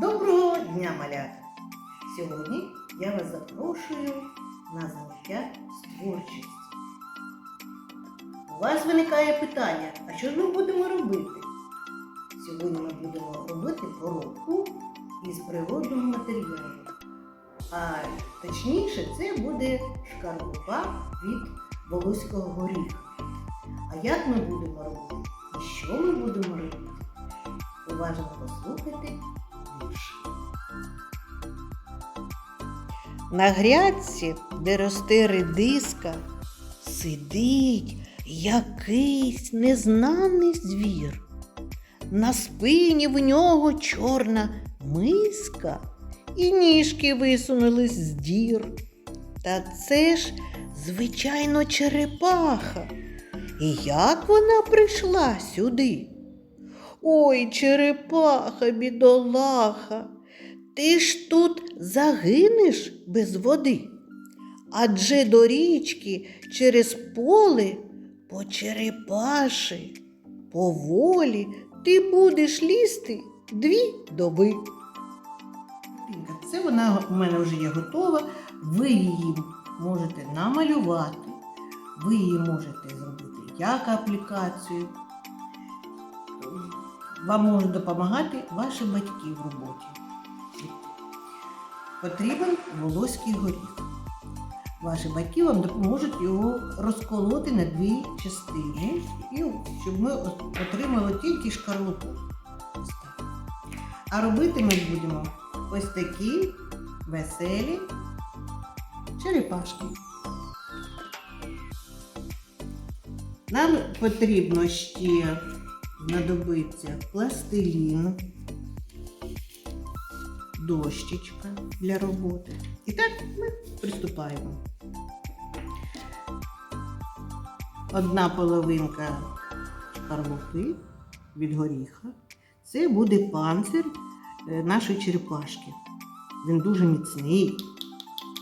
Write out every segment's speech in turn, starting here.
Доброго дня, малята! Сьогодні я вас запрошую на заняття з творчості. У вас виникає питання, а що ж ми будемо робити? Сьогодні ми будемо робити коробку із природного матеріалу. А точніше, це буде шкарлупа від волоського горіха. А як ми будемо робити? І що ми будемо робити? Уважно послухайте. На грядці, де росте редиска, сидить якийсь незнаний звір. На спині в нього чорна миска, і ніжки висунулись з дір. Та це ж, звичайно, черепаха. І як вона прийшла сюди? Ой, черепаха, бідолаха, ти ж тут загинеш без води. Адже до річки через поле по черепаші, поволі ти будеш лізти дві доби. Це вона у мене вже є готова. Ви її можете намалювати, ви її можете зробити як аплікацію. Вам можуть допомагати ваші батьки в роботі. Потрібен волоський горіх. Ваші батьки вам допоможуть його розколоти на дві частини, і щоб ми отримали тільки шкарлупу. А робити ми будемо ось такі веселі черепашки. Нам потрібно ще знадобиться пластилін, дощечка для роботи. І так ми приступаємо. Одна половинка шкарлупи від горіха. Це буде панцир е, нашої черепашки. Він дуже міцний.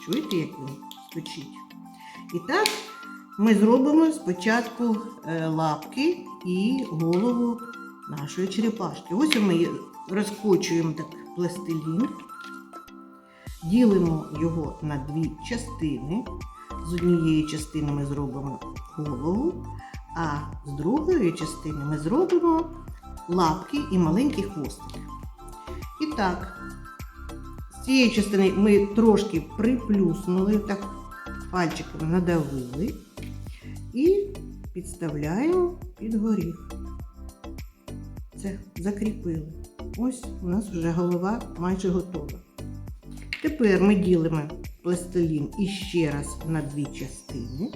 Чуєте, як він стучить? І так ми зробимо спочатку е, лапки і голову нашої черепашки. Ось ми розкочуємо так пластилін, ділимо його на дві частини. З однієї частини ми зробимо голову, а з другої частини ми зробимо лапки і маленький хвостик. І так, з цієї частини ми трошки приплюснули, так пальчиком надавили підставляємо під горіх. Це закріпили. Ось у нас вже голова майже готова. Тепер ми ділимо пластилін іще раз на дві частини.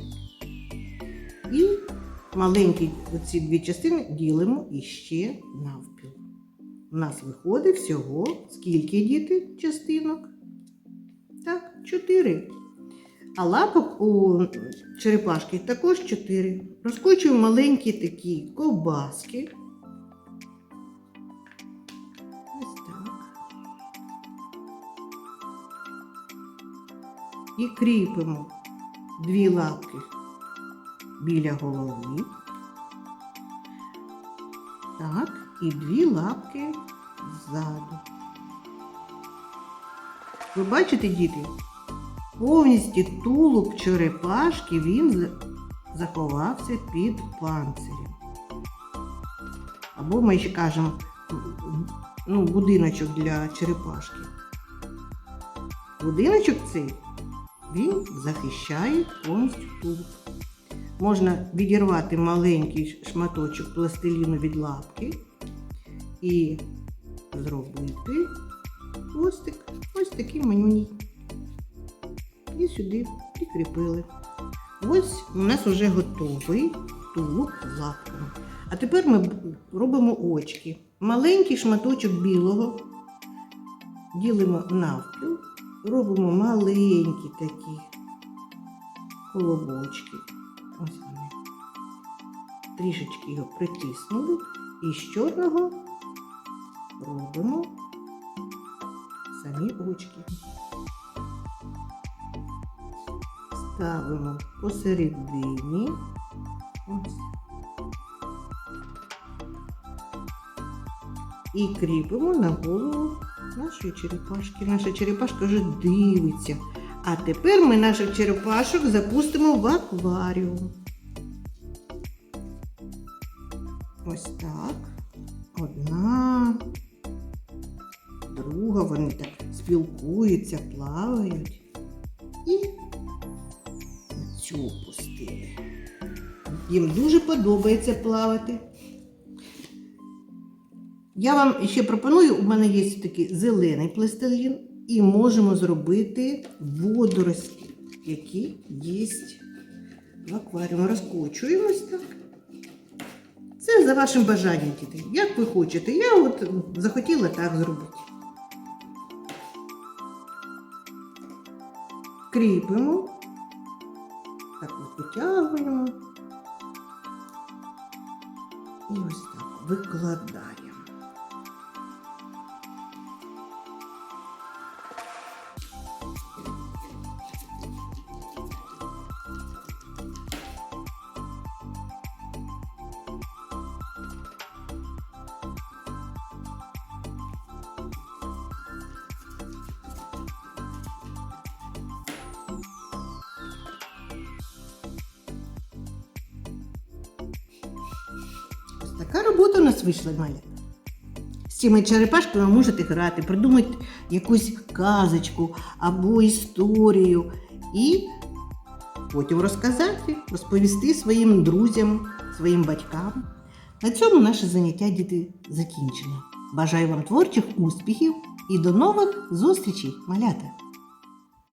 І маленькі оці дві частини ділимо іще навпіл. У нас виходить всього скільки діти частинок? Так, чотири. А лапок у черепашки також чотири. Розкочуємо маленькі такі ковбаски. Ось так. І кріпимо дві лапки біля голови. Так, і дві лапки ззаду. Ви бачите, діти? Повністю тулуб черепашки він заховався під панцирем. Або ми ще кажемо ну, будиночок для черепашки. Будиночок цей він захищає повністю тулуб. Можна відірвати маленький шматочок пластиліну від лапки і зробити хвостик ось такий манюній і сюди прикріпили. Ось у нас вже готовий тулуб лапками. А тепер ми робимо очки. Маленький шматочок білого ділимо навпіл, робимо маленькі такі колобочки. Ось вони. Трішечки його притиснули і з чорного робимо самі очки. Ставимо посередині. Ось. І кріпимо на голову нашої черепашки. Наша черепашка вже дивиться. А тепер ми наших черепашок запустимо в акваріум. Ось так. Одна, друга, вони так спілкуються, плавають. І цю пустили. Їм дуже подобається плавати. Я вам ще пропоную, у мене є такий зелений пластилін, і можемо зробити водорості, які є в акваріумі. Розкочуємось так. Це за вашим бажанням, діти. Як ви хочете. Я от захотіла так зробити. Кріпимо. Так от витягуємо. І ось так викладаємо. Така робота у нас вийшла, Маля. З цими черепашками ви можете грати, придумати якусь казочку або історію і потім розказати, розповісти своїм друзям, своїм батькам. На цьому наше заняття діти закінчено. Бажаю вам творчих успіхів і до нових зустрічей, малята!